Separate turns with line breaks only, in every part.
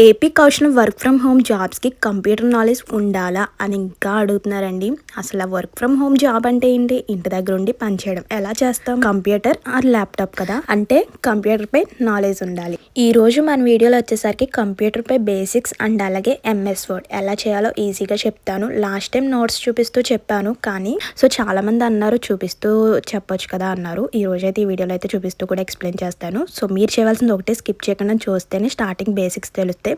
AP Kaushalam work from home జాబ్స్కి computer knowledge ఉండాలా అని ఇంకా అడుగుతున్నారండి. అసలు వర్క్ ఫ్రమ్ హోమ్ జాబ్ అంటే ఏంటి? ఇంటి దగ్గర ఉండి పనిచేయడం ఎలా చేస్తాం? కంప్యూటర్ ఆర్ ల్యాప్టాప్ కదా? అంటే కంప్యూటర్ పై నాలెడ్జ్ ఉండాలి. ఈ రోజు మన వీడియోలో వచ్చేసరికి కంప్యూటర్ పై బేసిక్స్ అండ్ అలాగే ఎంఎస్ వర్డ్ ఎలా చేయాలో ఈజీగా చెప్తాను. లాస్ట్ టైం నోట్స్ చూపిస్తూ చెప్పాను కానీ సో చాలా మంది అన్నారు చూపిస్తూ చెప్పొచ్చు కదా అన్నారు. ఈ రోజు అయితే ఈ వీడియోలో అయితే చూపిస్తూ కూడా ఎక్స్ప్లెయిన్ చేస్తాను. సో మీరు చేయవలసింది ఒకటే స్కిప్ చేయకుండా చూస్తేనే స్టార్టింగ్ బేసిక్స్ తెలుస్తే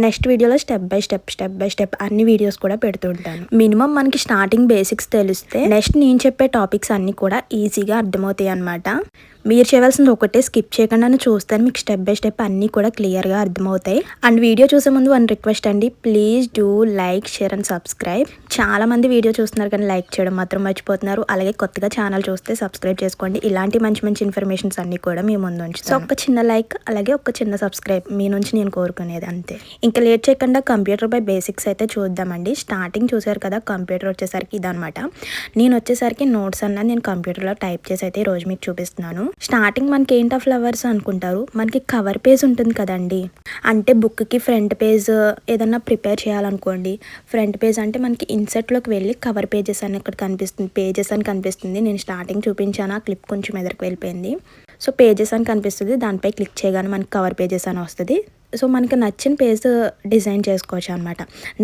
నెక్స్ట్ వీడియోలో step by step step by step అన్ని వీడియోస్ కూడా పెడుతుంటాను మినిమం మనకి స్టార్టింగ్ బేసిక్స్ తెలిస్తే నెక్స్ట్ నేను చెప్పే టాపిక్స్ అన్ని కూడా ఈజీగా అర్థమవుతాయి అనమాట మీరు చేయవలసింది ఒకటే స్కిప్ చేయకుండా చూస్తే మీకు స్టెప్ బై స్టెప్ అన్నీ కూడా క్లియర్గా అర్థమవుతాయి. అండ్ వీడియో చూసే ముందు వన్ రిక్వెస్ట్ అండి. Please do like share and subscribe చాలా మంది వీడియో చూస్తున్నారు కానీ లైక్ చేయడం మాత్రం మర్చిపోతున్నారు. అలాగే కొత్తగా ఛానల్ చూస్తే సబ్స్క్రైబ్ చేసుకోండి. ఇలాంటి మంచి మంచి ఇన్ఫర్మేషన్స్ అన్నీ కూడా మీ ముందు ఉంచుతాం సో ఒక చిన్న లైక్ అలాగే ఒక చిన్న సబ్స్క్రైబ్ మీ నుంచి నేను కోరుకునేది అంతే. ఇంకా లేట్ చేయకుండా కంప్యూటర్ బై బేసిక్స్ అయితే చూద్దామండి. స్టార్టింగ్ చూసారు కదా కంప్యూటర్ వచ్చేసరికి ఇదనమాట నేను వచ్చేసరికి నోట్స్ అన్నది నేను కంప్యూటర్లో టైప్ చేసి అయితే ఈరోజు రోజు మీకు చూపిస్తున్నాను. స్టార్టింగ్ మనకి ఏంటో ఫ్లవర్స్ అనుకుంటారు? మనకి కవర్ పేజ్ ఉంటుంది కదండి. అంటే బుక్కి ఫ్రంట్ పేజ్ ఏదన్నా ప్రిపేర్ చేయాలనుకోండి ఫ్రంట్ పేజ్ అంటే మనకి ఇన్సెట్లోకి వెళ్ళి కవర్ పేజెస్ అని ఇక్కడ కనిపిస్తుంది పేజెస్ అని కనిపిస్తుంది. నేను స్టార్టింగ్ చూపించాను ఆ క్లిప్ కొంచెం ఎదురుకు వెళ్ళిపోయింది. సో పేజెస్ అని కనిపిస్తుంది దానిపై క్లిక్ చేయగానే మనకి కవర్ పేజెస్ అని వస్తుంది. సో మనకి నచ్చిన పేజ్ డిజైన్ చేసుకోవచ్చు అనమాట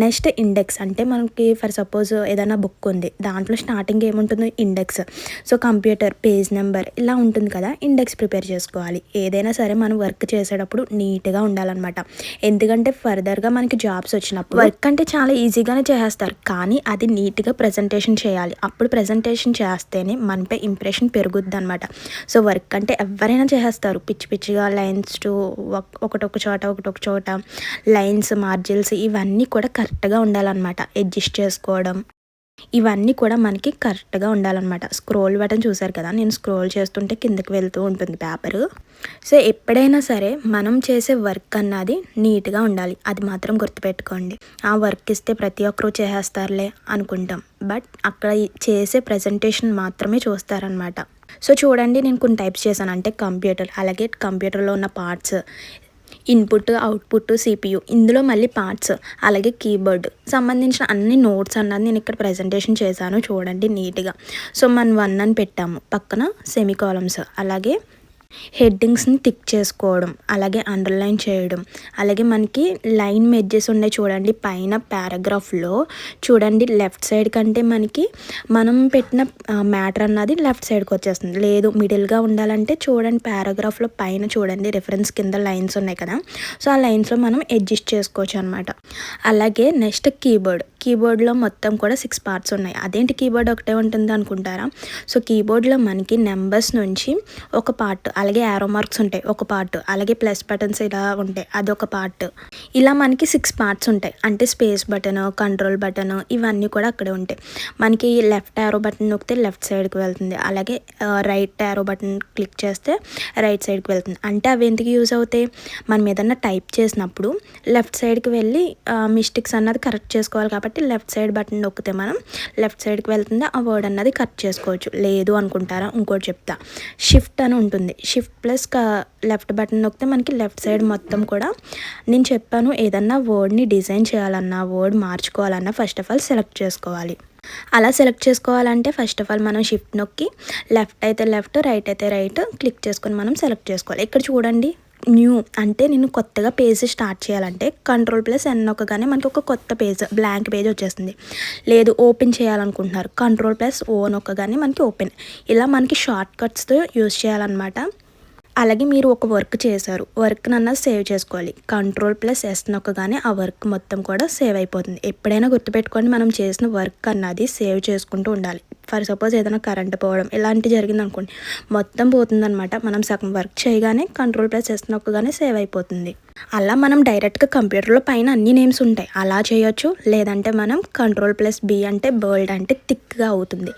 నెక్స్ట్ ఇండెక్స్ అంటే మనకి ఫర్ సపోజ్ ఏదైనా బుక్ ఉంది దాంట్లో స్టార్టింగ్ ఏముంటుందో? Index. So computer page number ఇలా ఉంటుంది కదా ఇండెక్స్ ప్రిపేర్ చేసుకోవాలి. ఏదైనా సరే మనం వర్క్ చేసేటప్పుడు నీట్గా ఉండాలన్నమాట. ఎందుకంటే ఫర్దర్గా మనకి జాబ్స్ వచ్చినప్పుడు వర్క్ అంటే చాలా ఈజీగానే చేస్తారు కానీ అది నీట్గా ప్రజెంటేషన్ చేయాలి. అప్పుడు ప్రజెంటేషన్ చేస్తేనే మనపై ఇంప్రెషన్ పెరుగుద్ది అనమాట సో వర్క్ అంటే ఎవరైనా చేసేస్తారు. పిచ్చి పిచ్చిగా లైన్స్ టు ఒకటొక చోట ఒక చోట. లైన్స్ మార్జిల్స్ ఇవన్నీ కూడా కరెక్ట్గా ఉండాలన్నమాట. అడ్జస్ట్ చేసుకోవడం. ఇవన్నీ కూడా మనకి కరెక్ట్గా ఉండాలన్నమాట. స్క్రోల్ బటన్ చూసారు కదా? నేను స్క్రోల్ చేస్తుంటే కిందకి వెళ్తూ ఉంటుంది పేపరు సో ఎప్పుడైనా సరే మనం చేసే వర్క్ అన్నది నీట్గా ఉండాలి. అది మాత్రం గుర్తుపెట్టుకోండి. ఆ వర్క్ ఇస్తే ప్రతి ఒక్కరూ చేసేస్తారులే అనుకుంటాం. బట్ అక్కడ చేసే ప్రజెంటేషన్ మాత్రమే చూస్తారనమాట సో చూడండి నేను కొన్ని టైప్స్ చేశాను. అంటే కంప్యూటర్ అలాగే కంప్యూటర్లో ఉన్న పార్ట్స్ ఇన్పుట్ అవుట్పుట్ సిపియు ఇందులో మళ్ళీ పార్ట్స్ అలాగే కీబోర్డ్ సంబంధించిన అన్ని నోట్స్ అన్నది నేను ఇక్కడ ప్రజెంటేషన్ చేశాను చూడండి నీట్గా. సో మన వన్ అని పెట్టాము. పక్కన సెమీ కాలమ్స్ అలాగే హెడ్డింగ్స్ని టిక్ చేసుకోవడం అలాగే అండర్లైన్ చేయడం. అలాగే మనకి లైన్ మెడ్జెస్ ఉన్నాయి చూడండి పైన పారాగ్రాఫ్లో. చూడండి లెఫ్ట్ సైడ్ కంటే మనకి మనం పెట్టిన మ్యాటర్ అన్నది లెఫ్ట్ సైడ్కి వచ్చేస్తుంది. లేదు మిడిల్గా ఉండాలంటే చూడండి పారాగ్రాఫ్లో పైన చూడండి రిఫరెన్స్ కింద లైన్స్ ఉన్నాయి కదా. సో ఆ లైన్స్లో మనం అడ్జస్ట్ చేసుకోవచ్చు అనమాట అలాగే నెక్స్ట్ కీబోర్డ్. కీబోర్డ్లో మొత్తం కూడా సిక్స్ పార్ట్స్ ఉన్నాయి. అదేంటి కీబోర్డ్ ఒకటే ఉంటుంది అనుకుంటారా? సో కీబోర్డ్లో మనకి నెంబర్స్ నుంచి ఒక పార్ట్ అలాగే యారో మార్క్స్ ఉంటాయి. ఒక పార్ట్ అలాగే ప్లస్ బటన్స్ ఇలా ఉంటాయి. అదొక పార్ట్ ఇలా మనకి సిక్స్ పార్ట్స్ ఉంటాయి. అంటే స్పేస్ బటన్ కంట్రోల్ బటన్ ఇవన్నీ కూడా అక్కడే ఉంటాయి. మనకి లెఫ్ట్ యారో బటన్ నొక్కితే లెఫ్ట్ సైడ్కి వెళ్తుంది. అలాగే రైట్ యారో బటన్ క్లిక్ చేస్తే రైట్ సైడ్కి వెళ్తుంది. అంటే అవి ఎందుకు యూజ్ అవుతాయి? మనం ఏదన్నా టైప్ చేసినప్పుడు లెఫ్ట్ సైడ్కి వెళ్ళి మిస్టేక్స్ అన్నది కరెక్ట్ చేసుకోవాలి కాబట్టి కాబట్టి లెఫ్ట్ సైడ్ బటన్ నొక్కితే మనం లెఫ్ట్ సైడ్కి వెళ్తుంది ఆ వర్డ్ అన్నది కట్ చేసుకోవచ్చు. లేదు అనుకుంటారా? ఇంకోటి చెప్తా. షిఫ్ట్ అని ఉంటుంది. షిఫ్ట్ ప్లస్ లెఫ్ట్ బటన్ నొక్కితే మనకి లెఫ్ట్ సైడ్ మొత్తం కూడా నేను చెప్పాను ఏదన్నా వర్డ్ని డిజైన్ చేయాలన్నా వర్డ్ మార్చుకోవాలన్నా ఫస్ట్ ఆఫ్ ఆల్ సెలెక్ట్ చేసుకోవాలి. అలా సెలెక్ట్ చేసుకోవాలంటే ఫస్ట్ ఆఫ్ ఆల్ మనం షిఫ్ట్ నొక్కి లెఫ్ట్ అయితే లెఫ్ట్ రైట్ అయితే రైట్ క్లిక్ చేసుకొని మనం సెలెక్ట్ చేసుకోవాలి. ఇక్కడ చూడండి. న్యూ అంటే నేను కొత్తగా పేజ్ స్టార్ట్ చేయాలంటే కంట్రోల్ ప్లస్ ఎన్ నొక్కగానే మనకి ఒక కొత్త పేజ్ బ్లాంక్ పేజ్ వచ్చేస్తుంది. లేదు ఓపెన్ చేయాలనుకుంటున్నారు. కంట్రోల్ ప్లస్ ఓ నొక్కగానే మనకి ఓపెన్ ఇలా మనకి షార్ట్ కట్స్తో యూజ్ చేయాలన్నమాట. అలాగే మీరు ఒక వర్క్ చేశారు. వర్క్ నన్న సేవ్ చేసుకోవాలి. కంట్రోల్ ప్లస్ ఎస్ నొక్కగానే ఆ వర్క్ మొత్తం కూడా సేవ్ అయిపోతుంది. ఎప్పుడైనా గుర్తుపెట్టుకోండి మనం చేసిన వర్క్ అన్నది సేవ్ చేసుకుంటూ ఉండాలి. ఫర్ సపోజ్ ఏదైనా కరెంట్ పోవడం ఇలాంటి జరిగింది అనుకోండి మొత్తం పోతుందనమాట మనం సగం వర్క్ చేయగానే కంట్రోల్ ప్లస్ ఎస్ నొక్కగానే సేవ్ అయిపోతుంది. అలా మనం డైరెక్ట్గా కంప్యూటర్లో పైన అన్ని నేమ్స్ ఉంటాయి. అలా చేయొచ్చు లేదంటే మనం కంట్రోల్ ప్లస్ బి అంటే బర్ల్డ్ అంటే థిక్గా అవుతుంది.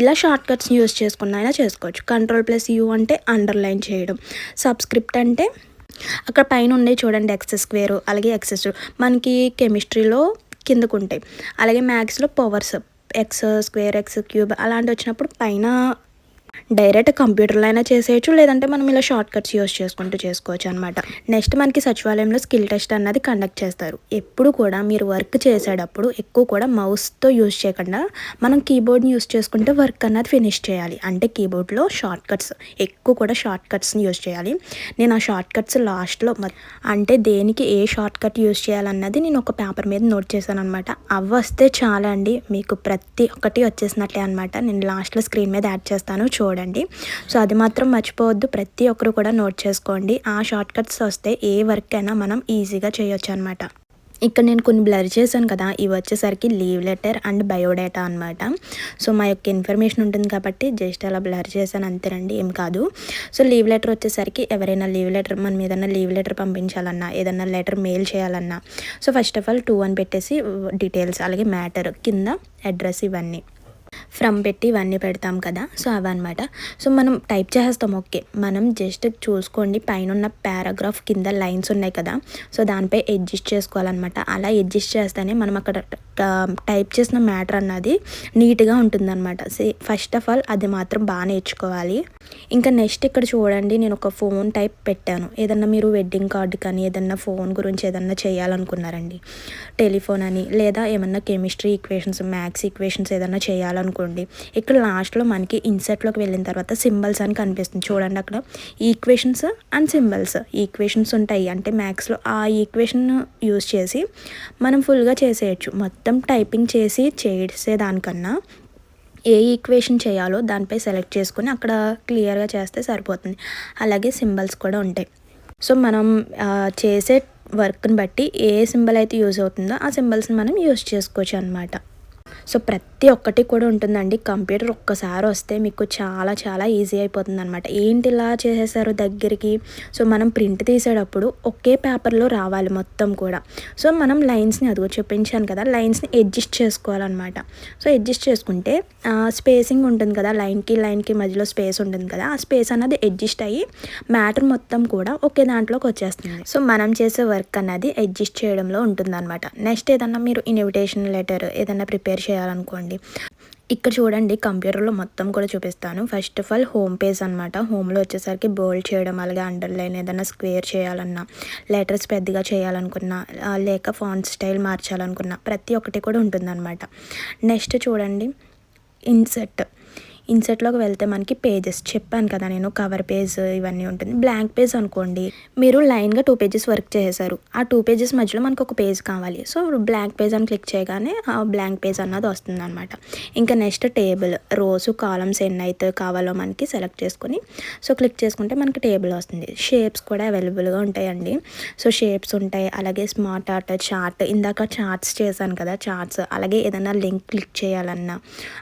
ఇలా షార్ట్ కట్స్ని యూస్ చేసుకున్న అయినా చేసుకోవచ్చు. కంట్రోల్ ప్లస్ యూ అంటే అండర్లైన్ చేయడం. సబ్స్క్రిప్ట్ అంటే అక్కడ పైన ఉండే చూడండి ఎక్స్ స్క్వేరు అలాగే ఎక్సెస్ మనకి కెమిస్ట్రీలో కిందకు ఉంటాయి అలాగే మ్యాథ్స్లో powers X square X cube అలాంటి వచ్చినప్పుడు పైన డైరెక్ట్ కంప్యూటర్లో అయినా చేసేయచ్చు లేదంటే మనం ఇలా షార్ట్ కట్స్ యూస్ చేసుకుంటూ చేసుకోవచ్చు అనమాట నెక్స్ట్ మనకి సచివాలయంలో స్కిల్ టెస్ట్ అన్నది కండక్ట్ చేస్తారు. ఎప్పుడు కూడా మీరు వర్క్ చేసేటప్పుడు ఎక్కువ కూడా మౌస్తో యూస్ చేయకుండా మనం కీబోర్డ్ని యూస్ చేసుకుంటే వర్క్ అన్నది ఫినిష్ చేయాలి. అంటే కీబోర్డ్లో షార్ట్ కట్స్ ఎక్కువ కూడా షార్ట్ కట్స్ని యూస్ చేయాలి. నేను ఆ షార్ట్ కట్స్ లాస్ట్లో అంటే దేనికి ఏ షార్ట్ కట్ యూస్ చేయాలన్నది నేను ఒక పేపర్ మీద నోట్ చేశాను అనమాట అవి వస్తే చాలా అండి మీకు ప్రతి ఒక్కటి వచ్చేసినట్లే అనమాట నేను లాస్ట్లో స్క్రీన్ మీద యాడ్ చేస్తాను చూడండి సో అది మాత్రం మర్చిపోవద్దు. ప్రతి ఒక్కరు కూడా నోట్ చేసుకోండి. ఆ షార్ట్ కట్స్ వస్తే ఏ వర్క్ అయినా మనం ఈజీగా చేయొచ్చు అనమాట ఇక్కడ నేను కొన్ని బ్లర్ చేశాను కదా. ఇవి వచ్చేసరికి లీవ్ లెటర్ అండ్ బయోడేటా అనమాట సో మా యొక్క ఇన్ఫర్మేషన్ ఉంటుంది కాబట్టి జస్ట్ అలా బ్లర్ చేశాను అంతేనండి. ఏం కాదు. సో లీవ్ లెటర్ వచ్చేసరికి ఎవరైనా లీవ్ లెటర్ మనం ఏదైనా లీవ్ లెటర్ పంపించాలన్నా ఏదైనా లెటర్ మెయిల్ చేయాలన్నా so first of all to అని పెట్టేసి డీటెయిల్స్ అలాగే మ్యాటర్ కింద అడ్రస్ ఇవన్నీ. ఫ్రమ్ పెట్టి ఇవన్నీ పెడతాం కదా సో అవన్నమాట. సో మనం టైప్ చేస్తాం ఓకే. మనం జస్ట్ చూసుకోండి పైన ఉన్న పారాగ్రాఫ్ కింద లైన్స్ ఉన్నాయి కదా సో దానిపై అడ్జస్ట్ చేసుకోవాలన్నమాట. అలా అడ్జస్ట్ చేస్తేనే మనం అక్కడ టైప్ చేసిన మ్యాటర్ అన్నది నీట్గా ఉంటుందన్నమాట. ఫస్ట్ ఆఫ్ ఆల్ అది మాత్రం బాగా నేర్చుకోవాలి. ఇంకా నెక్స్ట్ ఇక్కడ చూడండి నేను ఒక ఫోన్ టైప్ పెట్టాను. ఏదన్నా మీరు వెడ్డింగ్ కార్డు కానీ ఏదన్నా ఫోన్ గురించి ఏదన్నా చేయాలనుకున్నారండి. టెలిఫోన్ అని లేదా ఏమన్నా కెమిస్ట్రీ ఈక్వేషన్స్ మ్యాథ్స్ ఈక్వేషన్స్ ఏదన్నా చేయాలనుకోండి ఇక్కడ లాస్ట్లో మనకి ఇన్సెట్లోకి వెళ్ళిన తర్వాత సింబల్స్ అని కనిపిస్తుంది. చూడండి అక్కడ ఈక్వేషన్స్ అండ్ సింబల్స్. ఈక్వేషన్స్ ఉంటాయి. అంటే మ్యాథ్స్లో ఆ ఈక్వేషన్ యూస్ చేసి మనం ఫుల్గా చేసేయచ్చు. మొత్తం మొత్తం టైపింగ్ చేసి చేసేదానికన్నా ఏ ఈక్వేషన్ చేయాలో దానిపై సెలెక్ట్ చేసుకుని అక్కడ క్లియర్గా చేస్తే సరిపోతుంది. అలాగే సింబల్స్ కూడా ఉంటాయి. సో మనం చేసే వర్క్ని బట్టి ఏ సింబల్ అయితే యూజ్ అవుతుందో ఆ సింబల్స్ని మనం యూజ్ చేసుకోవచ్చు అనమాట సో ప్రతి ఒక్కటి కూడా ఉంటుందండి. కంప్యూటర్ ఒక్కసారి వస్తే మీకు చాలా చాలా ఈజీ అయిపోతుంది అనమాట ఏంటి ఇలా చేసేసారు దగ్గరికి? సో మనం ప్రింట్ తీసేటప్పుడు ఒకే పేపర్లో రావాలి మొత్తం కూడా. సో మనం లైన్స్ని అదిగో చూపించాను కదా లైన్స్ని అడ్జస్ట్ చేసుకోవాలన్నమాట. సో అడ్జస్ట్ చేసుకుంటే స్పేసింగ్ ఉంటుంది కదా లైన్కి లైన్కి మధ్యలో స్పేస్ ఉంటుంది కదా ఆ స్పేస్ అన్నది అడ్జస్ట్ అయ్యి మ్యాటర్ మొత్తం కూడా ఒకే దాంట్లోకి వచ్చేస్తుంది. సో మనం చేసే వర్క్ అన్నది అడ్జస్ట్ చేయడంలో ఉంటుందన్నమాట. నెక్స్ట్ ఏదన్నా మీరు ఇన్విటేషన్ లెటర్ ఏదన్నా ప్రిపేర్ చేయాలి చేయాలనుకోండి. ఇక్కడ చూడండి కంప్యూటర్లో మొత్తం కూడా చూపిస్తాను. First of all home page అనమాట హోమ్లో వచ్చేసరికి బోల్డ్ చేయడం అలాగే అండర్లైన్ ఏదైనా స్క్వేర్ చేయాలన్నా లెటర్స్ పెద్దగా చేయాలనుకున్నా లేక ఫాంట్ స్టైల్ మార్చాలనుకున్నా ప్రతి ఒక్కటి కూడా ఉంటుందన్నమాట. నెక్స్ట్ చూడండి ఇన్సెట్ ఇన్సెట్లోకి వెళ్తే మనకి పేజెస్ చెప్పాను కదా నేను కవర్ పేజ్ ఇవన్నీ ఉంటుంది. బ్లాంక్ పేజ్ అనుకోండి. మీరు లైన్గా టూ పేజెస్ వర్క్ చేశారు ఆ టూ పేజెస్ మధ్యలో మనకు ఒక పేజ్ కావాలి. సో బ్లాంక్ పేజ్ అని క్లిక్ చేయగానే ఆ బ్లాంక్ పేజ్ అన్నది వస్తుంది అనమాట ఇంకా నెక్స్ట్ టేబుల్ రోజు కాలమ్స్ ఎన్ని అయితే కావాలో మనకి సెలెక్ట్ చేసుకొని సో క్లిక్ చేసుకుంటే మనకి టేబుల్ వస్తుంది. షేప్స్ కూడా అవైలబుల్గా ఉంటాయండి. సో షేప్స్ ఉంటాయి. అలాగే స్మార్ట్ ఆర్ట్ చార్ట్ ఇందాక చార్ట్స్ చేశాను కదా చార్ట్స్ అలాగే ఏదైనా లింక్ క్లిక్ చేయాలన్నా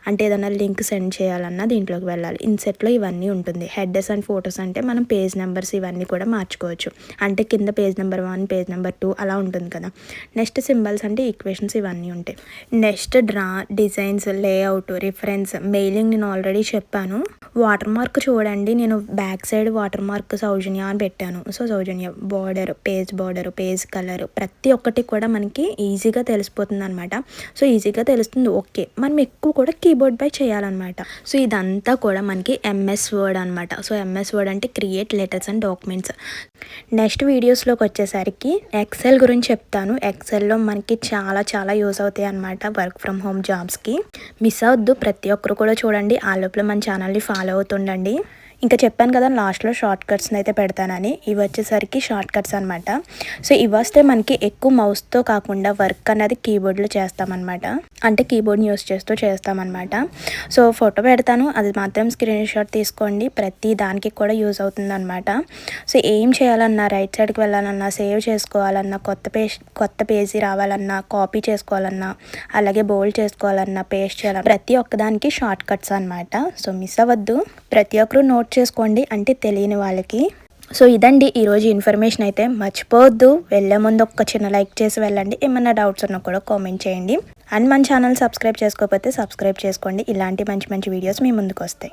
అంటే ఏదైనా లింక్ సెండ్ చేయాలన్నా ఉన్నా దీంట్లోకి వెళ్ళాలి. ఇన్సెట్లో ఇవన్నీ ఉంటుంది. హెడ్డెస్ అండ్ ఫొటోస్ అంటే మనం పేజ్ నెంబర్స్ ఇవన్నీ కూడా మార్చుకోవచ్చు. అంటే కింద page number one page number two అలా ఉంటుంది కదా. నెక్స్ట్ సింబల్స్ అంటే ఈక్వేషన్స్ ఇవన్నీ ఉంటాయి. Next draw designs layout reference mailing నేను ఆల్రెడీ చెప్పాను. వాటర్ మార్క్ చూడండి. నేను back side watermark Soujanya అని పెట్టాను. So Soujanya border page border page colour ప్రతి ఒక్కటి కూడా మనకి ఈజీగా తెలిసిపోతుంది అనమాట సో ఈజీగా తెలుస్తుంది. ఓకే. మనం ఎక్కువ కూడా కీబోర్డ్ బై చేయాలన్నమాట. సో ఇదంతా కూడా మనకి ఎంఎస్ వర్డ్ అనమాట సో ఎంఎస్ వర్డ్ అంటే create letters and documents. Next వీడియోస్లోకి వచ్చేసరికి ఎక్సెల్ గురించి చెప్తాను. ఎక్సెల్లో మనకి చాలా చాలా యూస్ అవుతాయి అనమాట వర్క్ ఫ్రమ్ హోమ్ జాబ్స్కి. మిస్ అవద్దు ప్రతి ఒక్కరు కూడా చూడండి. ఆ లోపల మన ఛానల్ని ఫాలో అవుతుండండి. ఇంకా చెప్పాను కదా లాస్ట్లో షార్ట్ కట్స్ని అయితే పెడతానని. ఇవి వచ్చేసరికి షార్ట్ కట్స్ అనమాట సో ఇవి వస్తే మనకి ఎక్కువ మౌస్తో కాకుండా వర్క్ అనేది కీబోర్డ్లో చేస్తామన్నమాట. అంటే కీబోర్డ్ని యూస్ చేస్తూ చేస్తామన్నమాట. సో ఫోటో పెడతాను. అది మాత్రం స్క్రీన్ షాట్ తీసుకోండి. ప్రతి దానికి కూడా యూజ్ అవుతుందన్నమాట. సో ఏం చేయాలన్నా రైట్ సైడ్కి వెళ్ళాలన్నా సేవ్ చేసుకోవాలన్నా కొత్త పేజ్ కొత్త పేజీ రావాలన్నా కాపీ చేసుకోవాలన్నా అలాగే బోల్డ్ చేసుకోవాలన్నా పేస్ట్ చేయాలన్నా ప్రతి ఒక్కదానికి షార్ట్ కట్స్ అనమాట సో మిస్ అవ్వద్దు. ప్రతి ఒక్కరు నోట్ నోట్ చేసుకోండి అంటే తెలియని వాళ్ళకి. సో ఇదండి ఈరోజు ఇన్ఫర్మేషన్ అయితే. మర్చిపోవద్దు. వెళ్ళే ముందు ఒక చిన్న లైక్ చేసి వెళ్ళండి. ఏమన్నా డౌట్స్ ఉన్నా కూడా కామెంట్ చేయండి. అండ్ మన ఛానల్ సబ్స్క్రైబ్ చేసుకోకపోతే సబ్స్క్రైబ్ చేసుకోండి. ఇలాంటి మంచి మంచి వీడియోస్ మీ ముందుకు వస్తాయి.